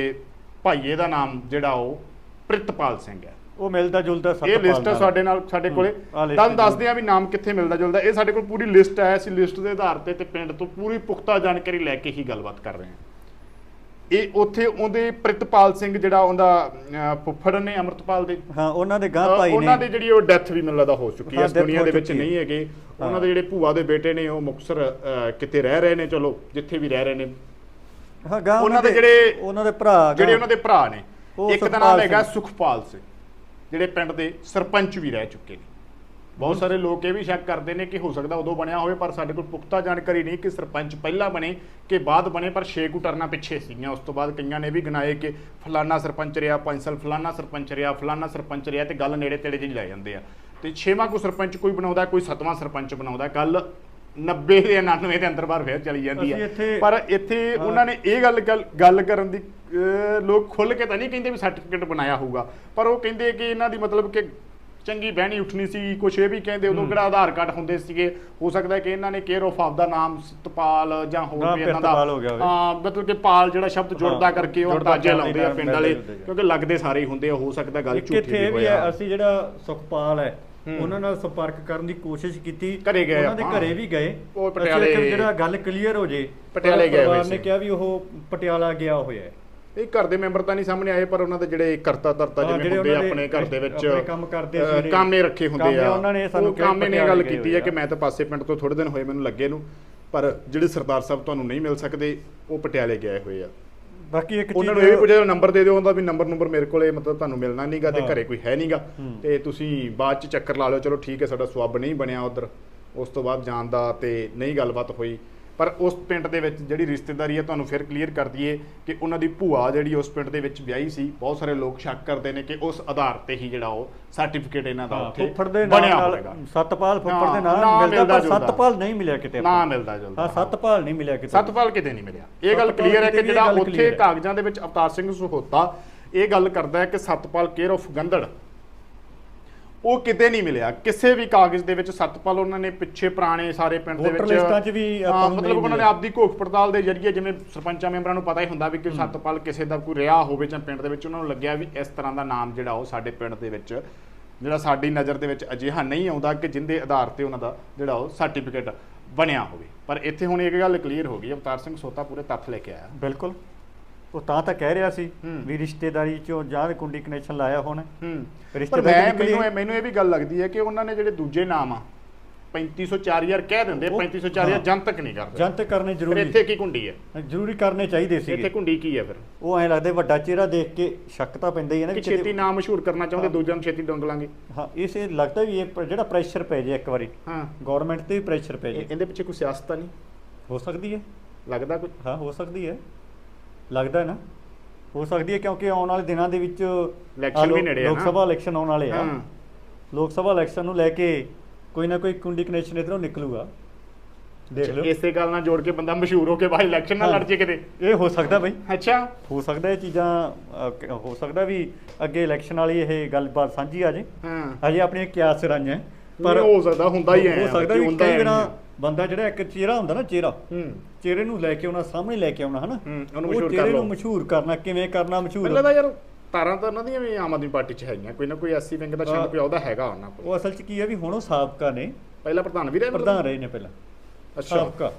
Speaker 1: ਭਾਈਏ ਦਾ ਨਾਮ ਜਿਹੜਾ ਉਹ ਪ੍ਰਿਤਪਾਲ ਸਿੰਘ ਹੈ।
Speaker 2: ਉਹ ਮਿਲਦਾ ਜੁਲਦਾ
Speaker 1: ਇਹ
Speaker 2: ਸਤਪਾਲ
Speaker 1: ਲਿਸਟ। ਸਾਡੇ ਨਾਲ ਸਾਡੇ ਕੋਲੇ।
Speaker 2: ਹੈ
Speaker 1: ਦੱਸਦੇ ਆ ਵੀ ਨਾਮ ਕਿੱਥੇ ਮਿਲਦਾ ਜੁਲਦਾ। ਇਹ ਸਾਡੇ ਕੋਲ ਪੂਰੀ ਲਿਸਟ ਹੈ। ਅਸੀਂ ਲਿਸਟ ਦੇ ਆਧਾਰ ਤੇ ਤੇ ਪਿੰਡ ਤੋਂ ਪੂਰੀ ਪੁਖਤਾ ਜਾਣਕਾਰੀ ਲੈ ਕੇ ਹੀ ਗੱਲਬਾਤ ਕਰ ਰਹੇ ਹਾਂ। ਇਹ ਉੱਥੇ ਉਹਦੇ ਪ੍ਰਿਤਪਾਲ ਸਿੰਘ ਜਿਹੜਾ ਉਹਦਾ ਫੁੱਫੜ ਨੇ ਅਮਰਤਪਾਲ ਦੇ।
Speaker 2: ਹਾਂ ਉਹਨਾਂ ਦੇ ਗਾਂ ਭਾਈ
Speaker 1: ਉਹਨਾਂ
Speaker 2: ਨੇ
Speaker 1: ਦੀ ਜਿਹੜੀ ਉਹ ਡੈਥ ਵੀ ਮੈਨੂੰ ਲੱਗਦਾ ਹੋ ਚੁੱਕੀ ਹੈ। ਇਸ ਦੁਨੀਆ ਦੇ ਵਿੱਚ। ਨਹੀਂ ਹੈਗੇ। ਉਹਨਾਂ। ਦੇ ਜਿਹੜੇ ਭੂਆ ਦੇ ਬੇਟੇ ਨੇ ਉਹ ਮੁਕਸਰ ਕਿਤੇ ਰਹਿ ਰਹੇ ਨੇ ਚਲੋ ਜਿੱਥੇ ਵੀ ਰਹਿ ਰਹੇ ਨੇ।
Speaker 2: ਹਾਂ ਗਾਂ
Speaker 1: ਉਹਨਾਂ ਦੇ ਜਿਹੜੇ-
Speaker 2: ਉਹਨਾਂ ਦੇ ਭਰਾ
Speaker 1: ਜਿਹੜੇ ਉਹਨਾਂ ਦੇ ਭਰਾ ਨੇ। ਇੱਕ ਦਾ ਨਾਮ ਹੈਗਾ। ਸੁਖਪਾਲ ਸਿੰਘ। ਜਿਹੜੇ ਪਿੰਡ ਦੇ ਸਰਪੰਚ ਵੀ ਰਹਿ ਚੁੱਕੇ ਨੇ। ਬਹੁਤ ਸਾਰੇ ਲੋਕ ਇਹ ਵੀ ਸ਼ੱਕ ਕਰਦੇ ਨੇ ਕਿ ਹੋ ਸਕਦਾ ਉਦੋਂ ਬਣਿਆ ਹੋਵੇ, ਪਰ ਸਾਡੇ ਕੋਲ ਪੁਖਤਾ ਜਾਣਕਾਰੀ ਨਹੀਂ ਕਿ ਸਰਪੰਚ ਪਹਿਲਾਂ ਬਣੇ ਕਿ ਬਾਅਦ ਬਣੇ, ਪਰ ਛੇ ਕੁ ਟਰਨਾਂ ਪਿੱਛੇ ਸੀਗੀਆਂ। ਉਸ ਤੋਂ ਬਾਅਦ ਕਈਆਂ ਨੇ ਵੀ ਗਿਣਾਏ ਕਿ ਫਲਾਨਾ ਸਰਪੰਚ ਰਿਹਾ, ਪੰਜ ਸਾਲ ਫਲਾਨਾ ਸਰਪੰਚ ਰਿਹਾ, ਫਲਾਨਾ ਸਰਪੰਚ ਰਿਹਾ ਤੇ ਗੱਲ ਨੇੜੇ ਤੇੜੇ ਜਿਹੀ ਲੈ ਜਾਂਦੇ ਆ। ਤੇ ਛੇਵਾਂ ਕੋ ਸਰਪੰਚ ਕੋਈ ਬਣਾਉਂਦਾ, ਕੋਈ ਸੱਤਵਾਂ ਸਰਪੰਚ ਬਣਾਉਂਦਾ। ਗੱਲ 90 ਦੇ 99 ਦੇ ਅੰਦਰ ਬਾਹਰ ਫੇਰ ਚਲੀ ਜਾਂਦੀ ਹੈ ਪਰ ਇੱਥੇ। ਉਹਨਾਂ ਨੇ ਇਹ ਗੱਲ ਗੱਲ- ਕਰਨ ਦੀ ਲੋਕ ਖੁੱਲ ਕੇ ਤਾਂ ਨਹੀਂ ਕਹਿੰਦੇ ਵੀ ਸਰਟੀਫਿਕੇਟ ਬਣਾਇਆ ਹੋਊਗਾ ਪਰ ਉਹ ਕਹਿੰਦੇ ਕਿ ਇਹਨਾਂ ਦੀ ਮਤਲਬ ਕਿ ਚੰਗੀ ਬਹਿਣੀ ਉੱਠਣੀ ਸੀ ਕੁਛ ਇਹ ਵੀ ਕਹਿੰਦੇ ਉਦੋਂ। ਕਿਹੜਾ ਆਧਾਰ ਕਾਰਡ ਹੁੰਦੇ ਸੀਗੇ ਹੋ ਸਕਦਾ ਹੈ ਕਿ ਇਹਨਾਂ ਨੇ ਕੇਅਰ ਆਫ ਆਫ ਦਾ ਨਾਮ ਸਤਪਾਲ ਜਾਂ ਹੋਰ ਵੀ ਇਹਨਾਂ ਦਾ। ਹਾਂ ਮਤਲਬ ਕਿ ਪਾਲ ਜਿਹੜਾ ਸ਼ਬਦ ਜੁੜਦਾ ਕਰਕੇ ਉਹ ਅੰਦਾਜ਼ੇ ਲਾਉਂਦੇ ਆ ਪਿੰਡ ਵਾਲੇ। ਕਿਉਂਕਿ ਲੱਗਦੇ ਸਾਰੇ ਹੀ ਹੁੰਦੇ ਆ ਹੋ ਸਕਦਾ ਗੱਲ ਝੂਠੀ ਵੀ
Speaker 2: ਇਹ ਵੀ ਹੈ ਅਸੀਂ ਜਿਹੜਾ ਸੁਖਪਾਲ ਹੂੰ। ਉਹਨਾਂ ਨਾਲ ਸੰਪਰਕ ਕਰਨ ਦੀ ਕੋਸ਼ਿਸ਼ ਕੀਤੀ।
Speaker 1: ਘਰੇ ਗਏ
Speaker 2: ਉਹਨਾਂ ਦੇ। ਘਰੇ ਵੀ ਗਏ।
Speaker 1: ਉਹ ਪਟਿਆਲੇ-
Speaker 2: ਜਿਹੜਾ ਗੱਲ ਕਲੀਅਰ ਹੋ ਜੇ
Speaker 1: ਪਟਿਆਲੇ ਗਏ ਹੋਏ ਸੀ।
Speaker 2: ਨੇ ਕਿਹਾ ਵੀ ਉਹ ਪਟਿਆਲਾ ਗਿਆ ਹੋਇਆ ਹੈ।
Speaker 1: ਇਹ ਘਰ ਦੇ ਮੈਂਬਰ ਤਾਂ ਨਹੀਂ ਸਾਹਮਣੇ ਆਏ ਪਰ ਉਹਨਾਂ ਦੇ ਜਿਹੜੇ ਕਰਤਾ ਧਰਤਾ ਜਿਵੇਂ
Speaker 2: ਜਿਹੜੇ
Speaker 1: ਹੁੰਦੇ ਆਪਣੇ ਘਰ ਦੇ ਵਿੱਚ
Speaker 2: ਕੰਮ ਕਰਦੇ ਸੀ
Speaker 1: ਕਾਮੇ ਰੱਖੇ ਹੁੰਦੇ ਆ।
Speaker 2: ਉਹਨਾਂ ਨੇ ਸਾਨੂੰ
Speaker 1: ਕਾਮੇ ਨੇ ਗੱਲ ਕੀਤੀ ਹੈ ਕਿ। ਮੈਂ ਤਾਂ ਪਾਸੇ ਪਿੰਡ ਤੋਂ ਥੋੜੇ ਦਿਨ ਹੋਏ ਮੈਨੂੰ ਲੱਗੇ ਨੂੰ ਪਰ ਜਿਹੜੇ ਸਰਦਾਰ ਸਾਹਿਬ ਤੁਹਾਨੂੰ ਨਹੀਂ ਮਿਲ ਸਕਦੇ ਉਹ ਪਟਿਆਲੇ ਗਏ ਹੋਏ ਆ।
Speaker 2: ਬਾਕੀ ਇੱਕ
Speaker 1: ਉਹਨਾਂ ਨੂੰ ਇਹ ਵੀ ਪੁੱਛਿਆ ਨੰਬਰ ਦੇ ਦਿਓ ਉਹਦਾ ਵੀ ਨੰਬਰ ਨੰਬਰ ਮੇਰੇ ਕੋਲੇ ਮਤਲਬ ਤੁਹਾਨੂੰ ਮਿਲਣਾ ਨਹੀਂਗਾ ਤੇ। ਘਰੇ ਕੋਈ ਹੈ ਨਹੀਂਗਾ। ਤੇ ਤੁਸੀਂ ਬਾਅਦ ਚ ਚੱਕਰ ਲਾ ਲਿਓ ਚਲੋ ਠੀਕ ਹੈ ਸਾਡਾ ਸਵਾਬ ਨਹੀਂ ਬਣਿਆ ਉਧਰ ਉਸ ਤੋਂ ਬਾਅਦ ਜਾਣ ਦਾ ਤੇ ਨਹੀਂ ਗੱਲਬਾਤ ਹੋਈ ਪਰ ਉਸ ਪਿੰਡ ਦੇ ਵਿੱਚ ਜਿਹੜੀ ਰਿਸ਼ਤੇਦਾਰੀ ਹੈ ਤੁਹਾਨੂੰ ਫਿਰ ਕਲੀਅਰ ਕਰ ਦਈਏ ਕਿ ਉਹਨਾਂ ਦੀ ਭੂਆ ਜਿਹੜੀ ਉਸ ਪਿੰਡ ਦੇ ਵਿੱਚ ਵਿਆਹੀ ਸੀ ਬਹੁਤ ਸਾਰੇ ਲੋਕ ਸ਼ੱਕ ਕਰਦੇ ਨੇ ਕਿ ਉਸ ਆਧਾਰ ਤੇ ਹੀ ਜਿਹੜਾ ਉਹ ਸਰਟੀਫਿਕੇਟ ਇਹਨਾਂ ਦਾ ਉੱਥੇ
Speaker 2: ਫੁੱਫੜ ਦੇ
Speaker 1: ਬਣਿਆ
Speaker 2: ਨਾਲ ਸਤਪਾਲ ਫੁੱਫੜ ਦੇ ਨਾਲ
Speaker 1: ਨਾ
Speaker 2: ਮਿਲਦਾ ਪਰ। ਸਤਪਾਲ ਨਹੀਂ ਮਿਲਿਆ ਕਿਤੇ
Speaker 1: ਨਾ। ਮਿਲਦਾ ਜੁਲਦਾ
Speaker 2: ਹਾਂ ਸਤਪਾਲ ਨਹੀਂ ਮਿਲਿਆ ਕਿਤੇ
Speaker 1: ਸਤਪਾਲ ਕਿਤੇ ਨਹੀਂ ਮਿਲਿਆ ਇਹ ਗੱਲ ਕਲੀਅਰ ਹੈ ਕਿ ਜਿਹੜਾ ਉੱਥੇ। ਕਾਗਜ਼ਾਂ ਦੇ ਵਿੱਚ ਅਵਤਾਰ ਸਿੰਘ ਸੁਹੋਤਾ ਇਹ ਗੱਲ ਕਰਦਾ ਹੈ ਕਿ ਸਤਪਾਲ ਕੇਅਰ ਆਫ ਗੰਦੜ ਉਹ ਕਿਤੇ ਨਹੀਂ ਮਿਲਿਆ। ਕਿਸੇ ਵੀ ਕਾਗਜ਼ ਦੇ ਵਿੱਚ ਸਤਪਾਲ ਉਹਨਾਂ ਨੇ ਪਿੱਛੇ ਪੁਰਾਣੇ ਸਾਰੇ ਪਿੰਡ ਦੇ
Speaker 2: ਵੋਟਰ
Speaker 1: ਵਿੱਚ
Speaker 2: ਲਿਸਟਾਂ 'ਚ ਵੀ
Speaker 1: ਹਾਂ, ਮਤਲਬ ਉਹਨਾਂ ਨੇ। ਆਪਦੀ ਘੋਖ ਪੜਤਾਲ ਦੇ ਜਰੀਏ ਜਿਵੇਂ ਸਰਪੰਚਾਂ ਮੈਂਬਰਾਂ ਨੂੰ ਪਤਾ ਹੀ ਹੁੰਦਾ ਵੀ ਕਿ ਸਤਪਾਲ ਕਿਸੇ ਦਾ ਕੋਈ ਰਿਹਾ ਹੋਵੇ ਜਾਂ ਪਿੰਡ ਦੇ ਵਿੱਚ ਉਹਨਾਂ ਨੂੰ ਲੱਗਿਆ ਵੀ ਇਸ ਤਰ੍ਹਾਂ ਦਾ ਨਾਮ ਜਿਹੜਾ ਉਹ ਸਾਡੇ ਪਿੰਡ ਦੇ ਵਿੱਚ ਜਿਹੜਾ ਸਾਡੀ ਨਜ਼ਰ ਦੇ ਵਿੱਚ ਅਜਿਹਾ ਨਹੀਂ ਆਉਂਦਾ ਕਿ ਜਿੰਦੇ ਆਧਾਰ ਤੇ ਉਹਨਾਂ ਦਾ ਜਿਹੜਾ ਉਹ ਸਰਟੀਫਿਕੇਟ ਬਣਿਆ ਹੋਵੇ। ਪਰ ਇੱਥੇ ਹੁਣ ਇੱਕ ਗੱਲ ਕਲੀਅਰ ਹੋ ਗਈ ਅਵਤਾਰ ਸਿੰਘ ਸੋਤਾ ਪੂਰੇ ਤੱਥ ਲੈ ਕੇ ਆਇਆ।
Speaker 2: ਬਿਲਕੁਲ। ਉਹ ਤਾਂ ਤਾਂ ਕਹਿ ਰਿਹਾ ਸੀ। ਵੀ ਰਿਸ਼ਤੇਦਾਰੀ ਚੋਂ ਜਾਂ ਕੁੰਡੀ ਕਨੈਕਸ਼ਨ ਲਾਇਆ ਹੋਣਾ।
Speaker 1: ਪਰ ਮੈਂ ਮੈਨੂੰ ਇਹ ਮੈਨੂੰ ਇਹ ਵੀ ਗੱਲ ਲੱਗਦੀ ਹੈ ਕਿ ਉਹਨਾਂ ਨੇ ਜਿਹੜੇ ਦੂਜੇ ਨਾਮ ਆ 3504 ਕਹਿ ਦਿੰਦੇ
Speaker 2: ਉਹ-
Speaker 1: 3504
Speaker 2: ਹਾਂ।
Speaker 1: ਜਨਤਕ ਨਹੀਂ ਕਰਦੇ।
Speaker 2: ਜਨਤਕ ਕਰਨੇ ਜ਼ਰੂਰੀ।
Speaker 1: ਇੱਥੇ ਕੀ ਕੁੰਡੀ ਹੈ?
Speaker 2: ਜ਼ਰੂਰੀ ਕਰਨੇ ਚਾਹੀਦੇ
Speaker 1: ਇੱਥੇ
Speaker 2: ਸੀਗੇ
Speaker 1: ਕੁੰਡੀ ਕੀ ਹੈ ਫਿਰ?
Speaker 2: ਉਹ ਐਂ ਲੱਗਦਾ ਵੱਡਾ ਚਿਹਰਾ ਦੇਖ ਕੇ ਸ਼ੱਕ ਤਾਂ ਪੈਂਦਾ ਹੀ ਹੈ ਨਾ
Speaker 1: ਕਿ ਛੇਤੀ ਨਾਮ ਮਸ਼ਹੂਰ ਕਰਨਾ ਚਾਹੁੰਦੇ। ਦੂਜਿਆਂ ਨੂੰ ਛੇਤੀ ਡੰਗ ਲਾਂਗੇ
Speaker 2: ਹਾਂ ਇਸੇ ਲੱਗਦਾ ਵੀ ਇਹ ਜਿਹੜਾ ਪ੍ਰੈਸ਼ਰ ਪੈ ਜੇ ਇੱਕ ਵਾਰੀ।
Speaker 1: ਹਾਂ।
Speaker 2: ਗਵਰਨਮੈਂਟ ਤੇ ਵੀ ਪ੍ਰੈਸ਼ਰ ਪੈ ਜੇ।
Speaker 1: ਇਹਦੇ ਪਿੱਛੇ ਕੋਈ ਸਿਆਸਤ ਤਾਂ ਨਹੀਂ?
Speaker 2: ਹੋ ਸਕਦੀ ਹੈ।
Speaker 1: ਲੱਗਦਾ ਕੋਈ?
Speaker 2: ਹਾਂ ਹੋ ਸਕਦੀ ਹੈ। ਲੱਗਦਾ ਹੈ ਨਾ? ਹੋ ਸਕਦੀ ਹੈ ਕਿਉਂਕਿ ਆਉਣ ਵਾਲੇ ਦਿਨਾਂ ਦੇ ਵਿੱਚ ਲੋ-
Speaker 1: ਵੀ ਨੇੜੇ ਆ
Speaker 2: ਲੋਕ। ਸਭਾ ਇਲੈਕਸ਼ਨ ਆਉਣ ਵਾਲੇ ਆ। ਲੋਕ ਸਭਾ ਇਲੈਕਸ਼ਨ ਨੂੰ ਲੈ ਕੇ ਕੋਈ ਨਾ ਕੋਈ ਕੁੰਡੀ ਕਨੈਕਸ਼ਨ ਇਧਰੋਂ ਨਿਕਲੂਗਾ। ਦੇਖ ਲਓ।
Speaker 1: ਇਸੇ ਗੱਲ ਨਾਲ ਜੋੜ ਕੇ ਬੰਦਾ ਮਸ਼ਹੂਰ ਹੋ ਕੇ ਬਾਹਰ ਇਲੈਕਸ਼ਨ ਨਾਲ। ਲੜ ਜੇ ਕਿਤੇ।
Speaker 2: ਇਹ ਹੋ ਸਕਦਾ ਬਈ।
Speaker 1: ਅੱਛਾ।
Speaker 2: ਹੋ ਸਕਦਾ ਇਹ ਚੀਜ਼ਾਂ ਹੋ ਸਕਦਾ ਵੀ ਅੱਗੇ ਇਲੈਕਸ਼ਨ ਵਾਲੀ ਇਹ ਗੱਲਬਾਤ ਸਾਂਝੀ ਆ ਜੇ।
Speaker 1: ਹਾਂ।
Speaker 2: ਹਜੇ ਆਪਣੀਆਂ ਕਿਆਸ ਰਾਈਆਂ
Speaker 1: ਪਰ ਹੋ ਸਕਦਾ ਹੁੰਦਾ ਹੀ ਹੈ
Speaker 2: ਹੋ ਸਕਦਾ ਵੀ ਕਈ ਵਾਰ ਬੰਦਾ ਜਿਹੜਾ ਇੱਕ ਚਿਹਰਾ ਹੁੰਦਾ ਨਾ ਚਿਹਰਾ
Speaker 1: ਹੂੰ।
Speaker 2: ਚਿਹਰੇ ਨੂੰ ਲੈ ਕੇ ਆਉਣਾ ਸਾਹਮਣੇ ਲੈ ਕੇ ਆਉਣਾ ਹਨਾ?
Speaker 1: ਉਹਨੂੰ
Speaker 2: ਉਹ
Speaker 1: ਮਸ਼ਹੂਰ ਕਰ
Speaker 2: ਚਿਹਰੇ
Speaker 1: ਲਓ।
Speaker 2: ਨੂੰ ਮਸ਼ਹੂਰ ਕਰਨਾ ਕਿਵੇਂ ਕਰਨਾ ਮਸ਼ਹੂਰ?
Speaker 1: ਲੱਗਦਾ ਯਾਰ ਤਾਰਾਂ ਤਾਂ ਉਹਨਾਂ ਦੀਆਂ ਵੀ ਆਮ ਆਦਮੀ ਪਾਰਟੀ 'ਚ ਹੈਗੀਆਂ ਕੋਈ ਨਾ ਕੋਈ ਐਸੀ ਵਿੰਗ ਦਾ। ਸ਼ਾਇਦ ਕੋਈ ਹੈਗਾ ਉਹਨਾਂ ਕੋਲ।
Speaker 2: ਉਹ ਅਸਲ 'ਚ ਕੀ ਹੈ ਵੀ ਹੁਣ ਉਹ ਸਾਬਕਾ ਨੇ।
Speaker 1: ਪਹਿਲਾਂ ਪ੍ਰਧਾਨ ਵੀ ਰਹੇ?
Speaker 2: ਪ੍ਰਧਾਨ ਰਹੇ ਨੇ ਪਹਿਲਾਂ।
Speaker 1: ਅੱਛਾ।
Speaker 2: ਸਾਬਕਾ।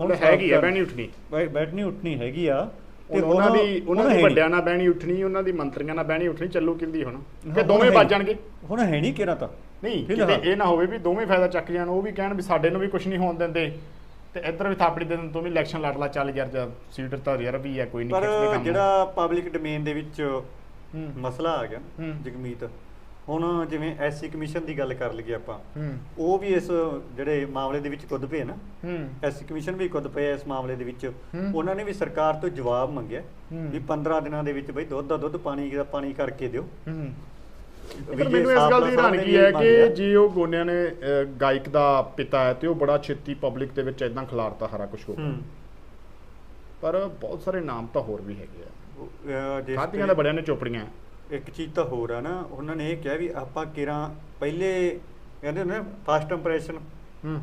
Speaker 1: ਹੁਣ ਹੈਗੀ
Speaker 2: ਸਾਬਕਾ-
Speaker 1: ਬਹਿਣੀ ਉੱਠਣੀ।
Speaker 2: ਬੈਠਣੀ ਉੱਠਣੀ ਹੈਗੀ ਆ।
Speaker 1: ਹੁਣ ਉਹਨਾਂ ਦੀ ਉਹਨਾਂ ਦੀ ਵੱਡਿਆਂ ਨਾਲ ਬਹਿਣੀ ਉੱਠਣੀ ਉਹਨਾਂ ਦੀ ਮੰਤਰੀਆਂ ਨਾਲ ਬਹਿਣੀ ਉੱਠਣੀ ਚੱਲੂ ਕਿੰਦੀ ਹੁਣ। ਕਿ ਦੋਵੇਂ ਵੱਜ। ਜਾਣਗੇ?
Speaker 2: ਹੁਣ ਹੈ ਨਹੀਂ ਕਿਹੜਾ ਤਾਂ।
Speaker 1: ਨਹੀਂ। ਕਿਤੇ ਇਹ ਨਾ ਹੋਵੇ ਵੀ ਦੋਵੇਂ ਫਾਇਦਾ ਚੱਕ ਜਾਣ ਉਹ ਵੀ ਕਹਿਣ ਵੀ ਸਾਡੇ ਨੂੰ ਵੀ ਕੁਝ ਨਹੀਂ ਹੋਣ ਦਿੰਦੇ ਤੇ ਇੱਧਰ ਵੀ ਥਾਪੜੀ ਦੇ ਦਿਨ ਤੂੰ ਵੀ ਇਲੈਕਸ਼ਨ ਲੜ ਲਾ ਚੱਲ ਯਾਰ ਜਦ ਸੀਟ ਤਾਂ ਯਾਰ ਵੀ ਹੈ ਕੋਈ ਨਹੀਂ
Speaker 2: ਪਰ ਜਿਹੜਾ ਪਬਲਿਕ ਡੋਮੇਨ ਦੇ ਵਿੱਚ ਮਸਲਾ ਆ ਗਿਆ। ਜਗਮੀਤ ਹੁਣ ਜਿਵੇਂ ਐਸਸੀ ਕਮਿਸ਼ਨ ਦੀ ਗੱਲ ਕਰ ਲਈਏ ਆਪਾਂ ਉਹ ਵੀ ਇਸ ਜਿਹੜੇ ਮਾਮਲੇ ਦੇ ਵਿੱਚ ਕੁੱਦ ਪਏ ਨਾ ਐਸਸੀ ਕਮਿਸ਼ਨ ਵੀ ਕੁੱਦ ਪਏ ਇਸ ਮਾਮਲੇ ਦੇ ਵਿੱਚ। ਉਹਨਾਂ ਨੇ ਵੀ ਸਰਕਾਰ ਤੋਂ ਜਵਾਬ ਮੰਗਿਆ। ਵੀ 15 ਦਿਨਾਂ ਦੇ ਵਿੱਚ ਬਈ ਦੁੱਧ ਦਾ ਦੁੱਧ ਪਾਣੀ ਦਾ ਪਾਣੀ ਕਰਕੇ ਦਿਓ
Speaker 1: ਪਰ ਮੈਨੂੰ ਇਸ ਗੱਲ ਦੀ ਹੈਰਾਨਗੀ ਹੈ ਕਿ। ਜੇ ਉਹ ਗੋਨਿਆਂ ਨੇ ਗਾਇਕ ਦਾ ਪਿਤਾ ਹੈ ਤੇ ਉਹ ਬੜਾ ਛੇਤੀ ਪਬਲਿਕ ਦੇ ਵਿੱਚ ਇਦਾਂ ਖਿਲਾਰਤਾ ਹਰਾ ਕੁਝ ਹੋ ਗਿਆ। ਪਰ ਬਹੁਤ ਸਾਰੇ ਨਾਮ ਤਾਂ ਹੋਰ ਵੀ ਹੈਗੇ ਆ। ਖਾਤੀਆਂ ਦਾ ਬੜਿਆਂ ਨੇ ਚੋਪੜੀਆਂ।
Speaker 2: ਇੱਕ ਚੀਜ਼ ਤਾਂ ਹੋਰ ਆ ਨਾ ਉਹਨਾਂ ਨੇ ਇਹ ਕਿਹਾ ਵੀ ਆਪਾਂ ਕਿਰਾਂ ਪਹਿਲੇ ਕਹਿੰਦੇ ਹੁੰਦੇ ਨਾ ਫਸਟ ਇੰਪ੍ਰੈਸ਼ਨ
Speaker 1: ਹੂੰ।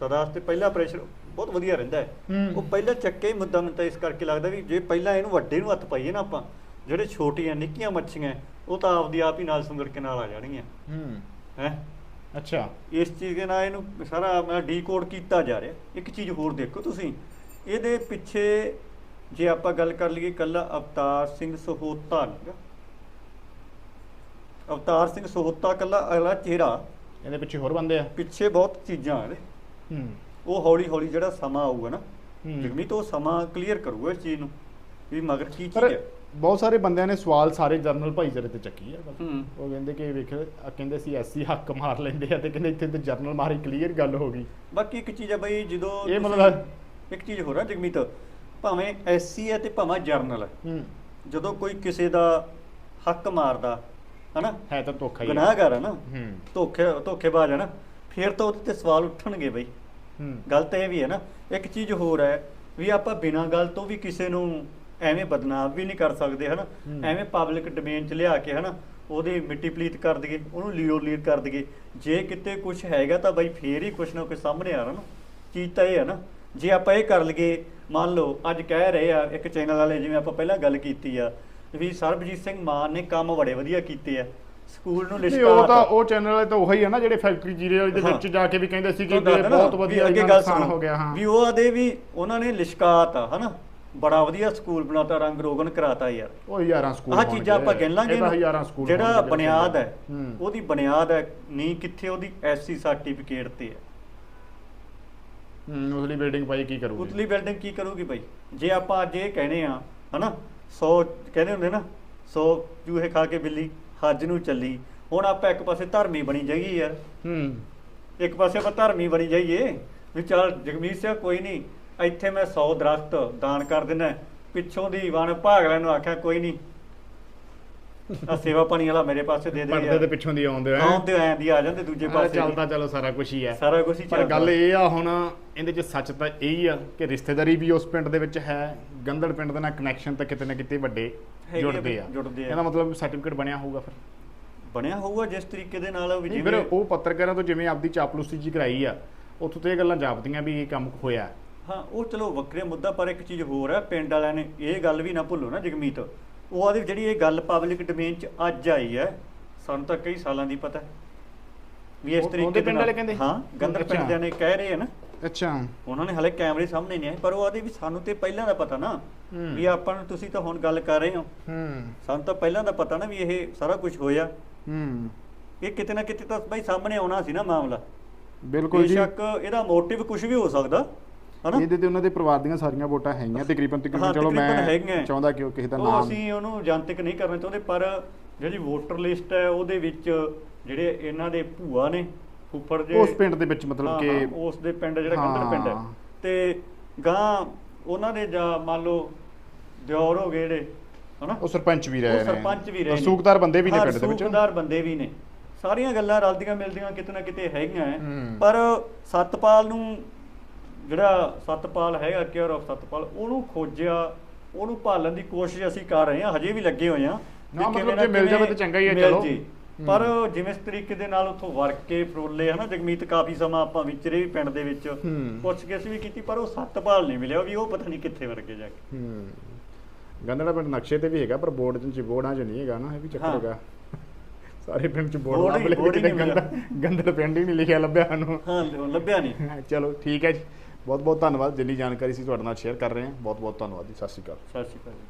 Speaker 2: ਸਦਾ ਤੇ ਪਹਿਲਾ ਇੰਪ੍ਰੈਸ਼ਨ ਬਹੁਤ ਵਧੀਆ ਰਹਿੰਦਾ ਹੂੰ। ਉਹ ਪਹਿਲਾ ਚੱਕੇ ਹੀ ਮੁੱਦਾ ਮੈਨੂੰ ਤਾਂ ਇਸ ਕਰਕੇ ਲੱਗਦਾ ਵੀ ਜੇ ਪਹਿਲਾਂ ਇਹਨੂੰ ਵੱਡੇ ਨੂੰ ਹੱਥ ਪਾਈਏ ਨਾ ਆਪਾਂ ਜਿਹੜੇ ਛੋਟੀਆਂ ਨਿੱਕੀਆਂ ਮੱਛੀਆਂ ਉਹ ਤਾਂ ਆਪਦੀ ਆਪ ਹੀ ਨਾਲ ਸੁੰਗੜ ਕੇ ਨਾਲ ਆ ਜਾਣਗੀਆਂ।
Speaker 1: ਹੂੰ।
Speaker 2: ਹੈ?
Speaker 1: ਅੱਛਾ।
Speaker 2: ਇਸ ਚੀਜ਼ ਦੇ ਨਾਲ ਇਹਨੂੰ ਸਾਰਾ ਮੈਂ ਡੀਕੋਡ ਕੀਤਾ ਜਾ ਰਿਹਾ। ਇੱਕ ਚੀਜ਼ ਹੋਰ ਦੇਖੋ ਤੁਸੀਂ। ਇਹਦੇ ਪਿੱਛੇ ਜੇ ਆਪਾਂ ਗੱਲ ਕਰ ਲਈਏ ਕੱਲਾ ਅਵਤਾਰ ਸਿੰਘ ਸਹੋਤਾ ਅਵਤਾਰ ਸਿੰਘ ਸਹੋਤਾ ਕੱਲਾ ਅਗਲਾ ਚਿਹਰਾ।
Speaker 1: ਇਹਦੇ ਪਿੱਛੇ ਹੋਰ ਬੰਦੇ ਆ।
Speaker 2: ਪਿੱਛੇ ਬਹੁਤ ਚੀਜ਼ਾਂ ਆ ਨੇ
Speaker 1: ਹੂੰ।
Speaker 2: ਉਹ ਹੌਲੀ ਹੌਲੀ ਜਿਹੜਾ ਸਮਾਂ ਆਊਗਾ ਨਾ
Speaker 1: ਹੂੰ।
Speaker 2: ਜਗਮੀਤ ਉਹ ਸਮਾਂ ਕਲੀਅਰ ਕਰੂਗਾ ਇਸ ਚੀਜ਼ ਨੂੰ ਵੀ ਮਗਰ ਕੀ ਚੀਜ਼ ਹੈ
Speaker 1: ਬਹੁਤ ਸਾਰੇ ਬੰਦਿਆਂ ਨੇ ਸਵਾਲ ਸਾਰੇ ਜਰਨਲ ਭਾਈਚਾਰੇ ਤੇ ਚੱਕੀ ਆ। ਉਹ ਕਹਿੰਦੇ ਕਿ ਵੇਖ ਆ ਕਹਿੰਦੇ ਸੀ ਐਸਸੀ ਹੱਕ ਮਾਰ ਲੈਂਦੇ ਆ ਤੇ ਕਹਿੰਦੇ ਇੱਥੇ ਤੇ ਜਰਨਲ ਮਾਰੀ ਕਲੀਅਰ ਗੱਲ ਹੋ ਗਈ।
Speaker 2: ਬਾਕੀ ਇੱਕ ਚੀਜ਼ ਹੈ ਬਈ ਜਦੋਂ
Speaker 1: ਇਹ ਮਤਲਬ-
Speaker 2: ਇੱਕ ਚੀਜ਼ ਹੋਰ ਆ ਜਗਮੀਤ ਭਾਵੇਂ ਐਸਸੀ ਹੈ ਤੇ ਭਾਵੇਂ ਜਰਨਲ ਹੈ। ਜਦੋਂ ਕੋਈ ਕਿਸੇ ਦਾ ਹੱਕ ਮਾਰਦਾ ਹਨਾ?
Speaker 1: ਹੈ ਤਾਂ ਧੋਖਾ ਹੀ ਆ।
Speaker 2: ਗੁਨਾਹਗਾਰ ਹੈ ਨਾ।
Speaker 1: ਹੂੰ।
Speaker 2: ਧੋਖੇ ਧੋਖੇਬਾਜ਼ ਹੈ ਨਾ। ਫਿਰ ਤਾਂ ਉਹਦੇ ਤੇ ਸਵਾਲ ਉੱਠਣਗੇ ਬਈ।
Speaker 1: ਹੂੰ।
Speaker 2: ਗੱਲ ਤਾਂ ਇਹ ਵੀ ਹੈ ਨਾ। ਇੱਕ ਚੀਜ਼ ਹੋਰ ਹੈ ਵੀ ਆਪਾਂ ਬਿਨਾਂ ਗੱਲ ਤੋਂ ਵੀ ਕਿਸੇ ਨੂੰ ਐਵੇਂ ਬਦਨਾਮ ਵੀ ਨਹੀਂ ਕਰ ਸਕਦੇ ਹਨਾ?
Speaker 1: ਹੂੰ।
Speaker 2: ਐਵੇਂ ਪਬਲਿਕ ਡੋਮੇਨ 'ਚ ਲਿਆ ਕੇ ਹਨਾ ਉਹਦੀ ਮਿੱਟੀ ਪਲੀਤ ਕਰ ਦਈਏ ਉਹਨੂੰ ਲੀਓ ਲੀਰ ਕਰ ਦਈਏ। ਜੇ ਕਿਤੇ ਕੁਝ ਹੈਗਾ ਤਾਂ ਬਈ ਫੇਰ ਹੀ ਕੁਝ ਨਾ ਕੁਝ ਸਾਹਮਣੇ ਆ ਰਿਹਾ ਨਾ ਚੀਜ਼ ਤਾਂ ਇਹ ਹੈ ਨਾ। ਜੇ ਆਪਾਂ ਇਹ ਕਰ ਲਈਏ ਮੰਨ ਲਓ ਅੱਜ ਕਹਿ ਰਹੇ ਆ ਇੱਕ ਚੈਨਲ ਵਾਲੇ ਜਿਵੇਂ ਆਪਾਂ ਪਹਿਲਾਂ ਗੱਲ ਕੀਤੀ ਆ ਵੀ ਸਰਬਜੀਤ ਸਿੰਘ ਮਾਨ ਨੇ ਕੰਮ ਬੜੇ ਵਧੀਆ ਕੀਤੇ ਆ। ਸਕੂਲ ਨੂੰ
Speaker 1: ਨਹੀਂ ਉਹ ਤਾਂ
Speaker 2: ਲਿਸ਼ਕਾ
Speaker 1: ਉਹ ਚੈਨਲ ਵਾਲੇ ਤਾਂ ਉਹੀ ਆ ਨਾ ਜਿਹੜੇ ਫੈਕਟਰੀ ਜੀਰੇ ਵਾਲੇ ਦੇ ਵਿੱਚ
Speaker 2: ਹਾਂ।
Speaker 1: ਜਾ ਕੇ ਵੀ ਕਹਿੰਦੇ ਸੀ ਕਿ ਬਹੁਤ ਵਧੀਆ
Speaker 2: ਅੱਗੇ ਗੱਲ ਸੁਣੋ।
Speaker 1: ਹੋ ਗਿਆ ਹਾਂ।
Speaker 2: ਵੀ ਉਹ ਆਦੇ ਵੀ ਉਹਨਾਂ ਨੇ ਲਿਸ਼ਕਾਤਾ ਹਨਾ? ਬੜਾ ਵਧੀਆ ਸਕੂਲ ਬਣਾਤਾ ਰੰਗ ਰੋਗਨ ਕਰਾਤਾ ਯਾਰ।
Speaker 1: ਉਹ ਹਜ਼ਾਰਾਂ ਸਕੂਲ
Speaker 2: ਆਹ ਚੀਜ਼ਾਂ ਆਪਾਂ ਗਿਣ ਲਾਂਗੇ।
Speaker 1: ਹਜ਼ਾਰਾਂ ਸਕੂਲ
Speaker 2: ਜਿਹੜਾ ਬੁਨਿਆਦ ਹੈ। ਉਹਦੀ ਬੁਨਿਆਦ ਹੈ ਨਹੀਂ ਕਿੱਥੇ ਉਹਦੀ ਐਸਸੀ ਸਰਟੀਫਿਕੇਟ ਤੇ ਹੈ।
Speaker 1: ਹੂੰ ਉਸਲੀ ਬਿਲਡਿੰਗ ਪਾਈ ਕੀ ਕਰੂਗੀ?
Speaker 2: ਉਤਲੀ ਬਿਲਡਿੰਗ ਕੀ ਕਰੂਗੀ ਭਾਈ? ਜੇ ਆਪਾਂ ਅੱਜ ਇਹ ਕਹਿੰਦੇ ਆ ਹਨਾ 100 ਕਹਿੰਦੇ ਹੁੰਦੇ ਨਾ 100 ਚੂਹੇ ਖਾ ਕੇ ਬਿੱਲੀ ਹੱਜ ਨੂੰ ਚੱਲੀ ਹੁਣ ਆਪਾਂ ਇੱਕ ਪਾਸੇ ਧਰਮੀ ਬਣੀ ਜਾਈਏ ਯਾਰ।
Speaker 1: ਹੂੰ।
Speaker 2: ਇੱਕ ਪਾਸੇ ਆਪਾਂ ਧਰਮੀ ਬਣੀ ਜਾਈਏ ਵੀ ਚੱਲ ਜਗਮੀਤ ਸਿੰਘ ਕੋਈ ਨਹੀਂ ਇੱਥੇ ਮੈਂ 100 ਦਰਖਤ ਦਾਨ ਕਰ ਦਿੰਦਾ ਪਿੱਛੋਂ ਦੀ ਵਣ ਭਾਗਲਿਆਂ ਨੂੰ ਆਖਿਆ ਕੋਈ ਨਹੀਂ। ਆ ਸੇਵਾ ਪਾਣੀ ਵਾਲਾ ਮੇਰੇ ਪਾਸੇ ਦੇ ਦੇ
Speaker 1: ਪਰਦੇ ਦੇ ਪਿੱਛੋਂ ਦੀ ਆਉਂਦੇ ਆ
Speaker 2: ਆਉਂਦੇ ਆਂ ਦੀ ਆ ਜਾਂਦੇ ਦੂਜੇ ਪਾਸੇ
Speaker 1: ਚੱਲਦਾ ਚਲੋ ਸਾਰਾ ਕੁਝ ਹੀ ਹੈ।
Speaker 2: ਸਾਰਾ ਕੁਝ ਹੀ
Speaker 1: ਪਰ
Speaker 2: ਚੱਲਦਾ।
Speaker 1: ਗੱਲ ਇਹ ਆ ਹੁਣ ਇਹਦੇ 'ਚ ਸੱਚ ਤਾਂ ਇਹ ਹੀ ਆ ਕਿ ਰਿਸ਼ਤੇਦਾਰੀ ਵੀ ਉਸ ਪਿੰਡ ਦੇ ਵਿੱਚ ਹੈ। ਗੰਦੜ ਪਿੰਡ ਦੇ ਨਾਲ ਕਨੈਕਸ਼ਨ ਤਾਂ ਕਿਤੇ ਨਾ ਕਿਤੇ ਵੱਡੇ
Speaker 2: ਆ,
Speaker 1: ਜੁੜਦੇ ਆ।
Speaker 2: ਆ।
Speaker 1: ਇਹਦਾ ਮਤਲਬ ਸਰਟੀਫਿਕੇਟ ਬਣਿਆ ਹੋਊਗਾ ਫਿਰ।
Speaker 2: ਬਣਿਆ ਹੋਊਗਾ ਜਿਸ ਤਰੀਕੇ ਦੇ ਨਾਲ ਵੀ ਜਿਵੇਂ
Speaker 1: ਉਹ ਪੱਤਰਕਾਰਾਂ ਤੋਂ ਜਿਵੇਂ ਆਪਦੀ ਚਾਪਲੂਸੀ ਜੀ ਕਰਾਈ ਆ ਉੱਥੋਂ ਤੇ ਇਹ ਗੱਲਾਂ ਜਾਪਦੀਆਂ ਵੀ ਇਹ ਕੰਮ ਹੋਇਆ।
Speaker 2: ਹਾਂ ਉਹ ਚਲੋ ਵੱਖਰੇ ਮੁੱਦਾ ਪਰ ਇੱਕ ਚੀਜ਼ ਹੋਰ ਹੈ ਪਿੰਡ ਵਾਲਿਆਂ ਨੇ ਇਹ ਗੱਲ ਵੀ ਨਾ ਭੁੱਲੋ ਨਾ ਜਗਮੀਤ। ਉਹ ਆਦੀ ਜਿਹੜੀ ਇਹ ਗੱਲ ਪਬਲਿਕ ਡੋਮੇਨ 'ਚ ਅੱਜ ਆਈ ਹੈ ਸਾਨੂੰ ਤਾਂ ਕਈ ਸਾਲਾਂ ਦੀ ਪਤਾ ਵੀ ਇਸ ਤਰੀਕੇ
Speaker 1: ਪਿੰਡ ਵਾਲੇ ਕਹਿੰਦੇ?
Speaker 2: ਹਾਂ ਗੰਦਰ। ਪਿੰਡ ਦੇ ਨੇ ਕਹਿ ਰਹੇ ਆ ਨਾ।
Speaker 1: ਅੱਛਾ।
Speaker 2: ਉਹਨਾਂ ਨੇ ਹਲੇ ਕੈਮਰੇ ਸਾਹਮਣੇ ਨਹੀਂ ਆਏ ਪਰ ਉਹ ਆਦੇ ਵੀ ਸਾਨੂੰ ਤੇ ਪਹਿਲਾਂ ਦਾ ਪਤਾ ਨਾ। ਵੀ ਆਪਾਂ ਨੂੰ ਤੁਸੀਂ ਤਾਂ ਹੁਣ ਗੱਲ ਕਰ ਰਹੇ ਹੋ।
Speaker 1: ਹੂੰ।
Speaker 2: ਸਾਨੂੰ ਤਾਂ ਪਹਿਲਾਂ ਦਾ ਪਤਾ ਨਾ ਵੀ ਇਹ ਸਾਰਾ ਕੁਝ ਹੋਇਆ।
Speaker 1: ਹੂੰ।
Speaker 2: ਇਹ ਕਿਤੇ ਨਾ ਕਿਤੇ ਤਾਂ ਬਈ ਸਾਹਮਣੇ ਆਉਣਾ ਸੀ ਨਾ ਮਾਮਲਾ।
Speaker 1: ਬਿਲਕੁਲ ਜੀ।
Speaker 2: ਬੇਸ਼ੱਕ ਇਹਦਾ ਮੋਟਿਵ ਕੁਝ ਵੀ ਹੋ ਸਕਦਾ। ਹਨਾ?
Speaker 1: ਇਹਦੇ ਤੇ ਉਹਨਾਂ ਦੇ ਪਰਿਵਾਰ ਦੀਆਂ ਸਾਰੀਆਂ ਵੋਟਾਂ ਹੈਗੀਆਂ ਤਕਰੀਬਨ ਤਕਰੀਬਨ ਚਲੋ ਮੈਂ। ਚਾਹੁੰਦਾ ਕਿ ਉਹ ਕਿਸੇ ਦਾ
Speaker 2: ਉਹ
Speaker 1: ਨਾਮ
Speaker 2: ਅਸੀਂ ਉਹਨੂੰ ਜਨਤਕ ਨਹੀਂ ਕਰਨਾ ਚਾਹੁੰਦੇ ਪਰ ਜਿਹੜੀ ਵੋਟਰ ਲਿਸਟ ਹੈ ਉਹਦੇ ਵਿੱਚ ਜਿਹੜੇ ਇਹਨਾਂ ਦੇ ਭੂਆ ਨੇ ਫੁੱਫੜ ਜੇ
Speaker 1: ਉਸ ਪਿੰਡ ਦੇ ਵਿੱਚ ਮਤਲਬ ਕਿ
Speaker 2: ਉਸ ਦੇ ਪਿੰਡ ਜਿਹੜਾ ਗੰਦਰ ਪਿੰਡ ਹੈ। ਤੇ ਗਾਂ ਉਹਨਾਂ ਦੇ ਜਾਂ ਮੰਨ ਲਓ ਦਿਓਰ ਹੋ ਗਏ ਜਿਹੜੇ ਹਨਾ?
Speaker 1: ਉਹ ਸਰਪੰਚ ਵੀ ਰਹੇ ਨੇ।
Speaker 2: ਸਰਪੰਚ ਵੀ ਰਹੇ ਨੇ।
Speaker 1: ਰਸੂਖਦਾਰ ਬੰਦੇ ਵੀ ਨੇ ਪਿੰਡ ਦੇ ਵਿੱਚ।
Speaker 2: ਰਸੂਖਦਾਰ ਬੰਦੇ ਵੀ ਨੇ। ਸਾਰੀਆਂ ਗੱਲਾਂ ਰਲਦੀਆਂ ਮਿਲਦੀਆਂ ਕਿਤੇ ਨਾ ਕਿਤੇ ਹੈਗੀਆਂ। ਪਰ ਸਤਪਾਲ ਨੂੰ ਜਿਹੜਾ ਸਤਪਾਲ ਹੈਗਾ ਕੇਅਰ ਆਫ ਸਤਪਾਲ ਉਹਨੂੰ ਖੋਜਿਆ ਉਹਨੂੰ ਭਾਲਣ ਦੀ ਕੋਸ਼ਿਸ਼ ਅਸੀਂ ਕਰ ਰਹੇ ਹਾਂ ਹਜੇ ਵੀ ਲੱਗੇ ਹੋਏ ਹਾਂ।
Speaker 1: ਨਾ, ਮਤਲਬ ਜੇ ਮਿਲ ਜਾਵੇ ਤਾਂ ਚੰਗਾ ਹੀ ਹੈ, ਚਲੋ।
Speaker 2: ਪਰ ਜਿਵੇਂ ਇਸ ਤਰੀਕੇ ਦੇ ਨਾਲ ਉੱਥੋਂ ਵਰਕ ਕੇ ਫਰੋਲੇ ਹਨਾ ਜਗਮੀਤ ਕਾਫੀ ਸਮਾਂ ਆਪਾਂ ਵਿਚਰੇ ਵੀ ਪਿੰਡ ਦੇ ਵਿੱਚ। ਪੁੱਛ ਗਿੱਛ ਵੀ ਕੀਤੀ ਪਰ ਉਹ ਸਤਪਾਲ ਨਹੀਂ ਮਿਲਿਆ ਵੀ ਉਹ ਪਤਾ ਨਹੀਂ ਕਿੱਥੇ ਵਰਗੇ ਜਾ ਕੇ।
Speaker 1: ਗੰਦੜਾ ਪਿੰਡ ਨਕਸ਼ੇ ਤੇ ਵੀ ਹੈਗਾ ਪਰ ਬੋਰਡ ਚ ਬੋਰਡਾਂ 'ਚ ਨਹੀਂ ਹੈਗਾ ਨਾ ਇਹ ਵੀ ਚੱਕਰ। ਹੈਗਾ। ਸਾਰੇ ਪਿੰਡ ਚ
Speaker 2: ਬੋਰਡ
Speaker 1: ਲੱਭ ਲਏ
Speaker 2: ਨਹੀਂ
Speaker 1: ਗੰਦੜ ਗੰਦੜ ਪਿੰਡ ਹੀ ਨਹੀਂ ਲਿਖਿਆ ਲੱਭਿਆ ਸਾਨੂੰ।
Speaker 2: ਹਾਂ ਲੱਭਿਆ ਨਹੀਂ।
Speaker 1: ਚਲੋ ਠੀਕ ਹੈ ਜੀ। ਬਹੁਤ ਬਹੁਤ ਧੰਨਵਾਦ। ਜਿੰਨੀ ਜਾਣਕਾਰੀ ਸੀ ਤੁਹਾਡੇ ਨਾਲ ਸ਼ੇਅਰ ਕਰ ਰਹੇ ਹਾਂ ਬਹੁਤ ਬਹੁਤ ਧੰਨਵਾਦ ਜੀ। ਸਤਿ ਸ਼੍ਰੀ ਅਕਾਲ।
Speaker 2: ਸਤਿ ਸ਼੍ਰੀ ਅਕਾਲ ਜੀ।